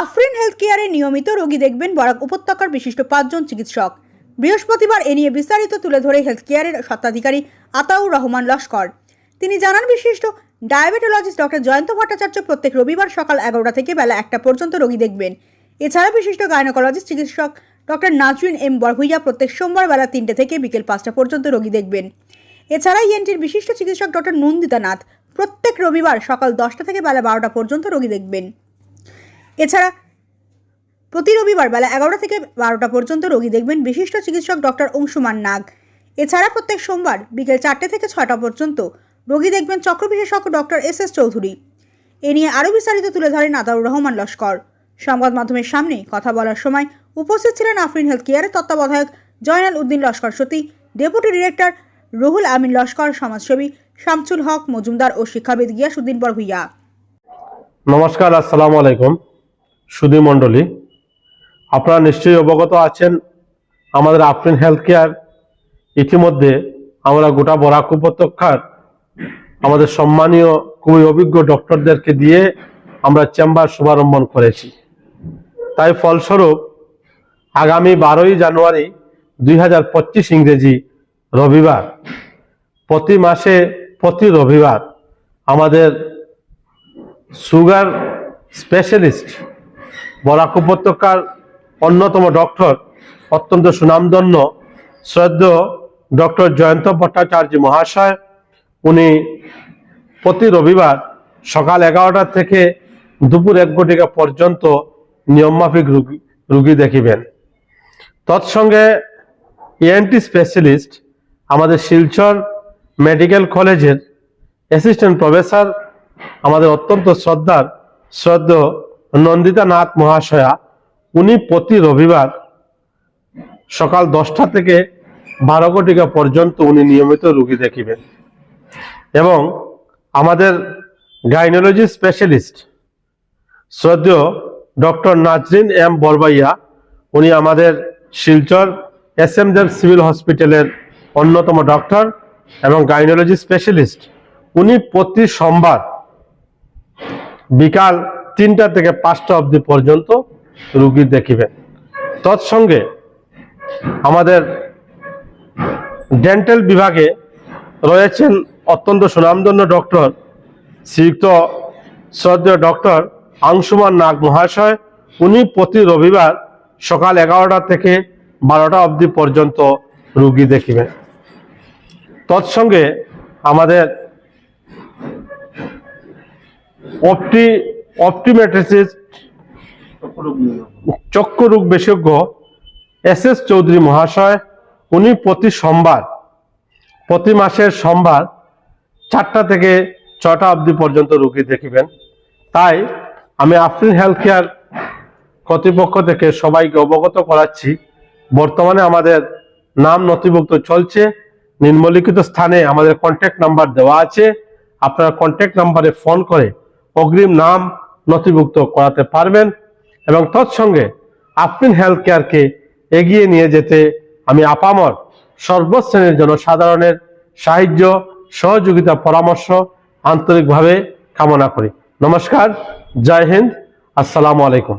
Afrin health কেয়ারে নিয়মিত রোগী দেখবেন বরাক উপত্যকার বিশিষ্ট পাঁচজন চিকিৎসক। বৃহস্পতিবার এ নিয়ে বিস্তারিত তুলে ধরে হেলথ কেয়ারের স্বত্বাধিকারী আতাউর রহমান লস্কর। তিনি জানান, বিশিষ্ট ডায়াবেটোলজিস্ট ডক্টর জয়ন্ত ভট্টাচার্য প্রত্যেক রবিবার সকাল এগারোটা থেকে বেলা একটা পর্যন্ত রোগী দেখবেন। এছাড়া বিশিষ্ট গাইনোকোলজিস্ট চিকিৎসক ডক্টর নাজরিন এম বরভুইয়া প্রত্যেক সোমবার বেলা তিনটে থেকে বিকেল পাঁচটা পর্যন্ত রোগী দেখবেন। এছাড়া ইএনটির বিশিষ্ট চিকিৎসক ডক্টর নন্দিতা নাথ প্রত্যেক রবিবার সকাল দশটা থেকে বেলা বারোটা পর্যন্ত রোগী দেখবেন। এছাড়া প্রতি রবিবার বেলা এগারোটা থেকে বারোটা পর্যন্ত রোগী দেখবেন বিশিষ্ট চিকিৎসক ডক্টর অংশুমান নাগ। এছাড়া প্রত্যেক সোমবার বিকেল চারটে থেকে ছটা পর্যন্ত রোগী দেখবেন চক্র বিশেষজ্ঞ ডক্টর এস এস চৌধুরী। এ নিয়ে আরও বিস্তারিত তুলে ধরেন আতাউর রহমান লস্কর। সংবাদ মাধ্যমের সামনে কথা বলার সময় উপস্থিত ছিলেন আফরিন হেলথ কেয়ারের তত্ত্বাবধায়ক জয়নাল উদ্দিন লস্কর সতী, ডেপুটি ডিরেক্টর রুহুল আমিন লস্কর, সমাজসেবী শামসুল হক মজুমদার ও শিক্ষাবিদ গিয়াসুদ্দিন বরভুইয়া। নমস্কার, আসসালামু আলাইকুম। সুধী মণ্ডলী, আপনারা নিশ্চয়ই অবগত আছেন, আমাদের আফরিন হেলথ কেয়ার ইতিমধ্যে আমরা গোটা বরাক উপত্যকার আমাদের সম্মানীয়, খুবই অভিজ্ঞ ডক্টরদেরকে দিয়ে আমরা চেম্বার শুভারম্ভন করেছি। তাই ফলস্বরূপ, আগামী বারোই জানুয়ারি দুই হাজার পঁচিশ ইংরেজি রবিবার, প্রতি মাসে, প্রতি রবিবার আমাদের সুগার স্পেশালিস্ট বরাক উপত্যকার অন্যতম ডক্টর, অত্যন্ত সুনামধন্য শ্রদ্ধ ডক্টর জয়ন্ত ভট্টাচার্য মহাশয়। উনি প্রতি রবিবার সকাল এগারোটা থেকে দুপুর এক ঘটিকা পর্যন্ত নিয়মমাফিক রুগী রুগী দেখিবেন। তৎসঙ্গে ইএনটি স্পেশালিস্ট আমাদের শিলচর মেডিকেল কলেজের অ্যাসিস্ট্যান্ট প্রফেসর আমাদের অত্যন্ত শ্রদ্ধার শ্রদ্ধ নন্দিতা নাথ মহাশয়া, উনি প্রতি রবিবার সকাল দশটা থেকে বারো কোটিকা পর্যন্ত উনি নিয়মিত রুগী দেখিবেন। এবং আমাদের গাইনোলজি স্পেশালিস্ট শ্রদ্ধেয় ডক্টর নাজরিন এম বরবাইয়া, উনি আমাদের Silchar S M Deb civil হসপিটালের অন্যতম ডক্টর এবং গাইনোলজি স্পেশালিস্ট। উনি প্রতি সোমবার বিকাল তিনটা থেকে পাঁচটা অবধি পর্যন্ত রুগী দেখিবেন তৎসঙ্গে আমাদের ডেন্টাল বিভাগে রয়েছেন অত্যন্ত সুনামধন্য ডক্টর শ্রীযুক্ত শ্রদ্ধেয় ডক্টর আংশুমান নাগ মহাশয়। উনি প্রতি রবিবার সকাল এগারোটা থেকে বারোটা অবধি পর্যন্ত রুগী দেখিবেন তৎসঙ্গে আমাদের অপটি অপটিমেট্রিসিস্ট চক্ষু রোগ বিশেষজ্ঞ এস এস চৌধুরী মহাশয়, উনি প্রতি সোমবার, প্রতি মাসের সোমবার চারটা থেকে ছটা অবধি পর্যন্ত রুগী দেখিবেন। তাই আমি আফরিন হেলথ কেয়ার কর্তৃপক্ষ থেকে সবাইকে অবগত করাচ্ছি, বর্তমানে আমাদের নাম নথিভুক্ত চলছে। নিম্নলিখিত স্থানে আমাদের কন্ট্যাক্ট নাম্বার দেওয়া আছে। আপনারা কন্ট্যাক্ট নাম্বারে ফোন করে অগ্রিম নাম নথিভুক্ত করাতে পারবেন এবং তৎসঙ্গে আফরিন হেলথ কেয়ারকে এগিয়ে নিয়ে যেতে আমি আপামর সর্বশ্রেণীর জনসাধারণের সাহায্য, সহযোগিতা, পরামর্শ আন্তরিকভাবে কামনা করি। নমস্কার, জয় হিন্দ, আসসালামু আলাইকুম।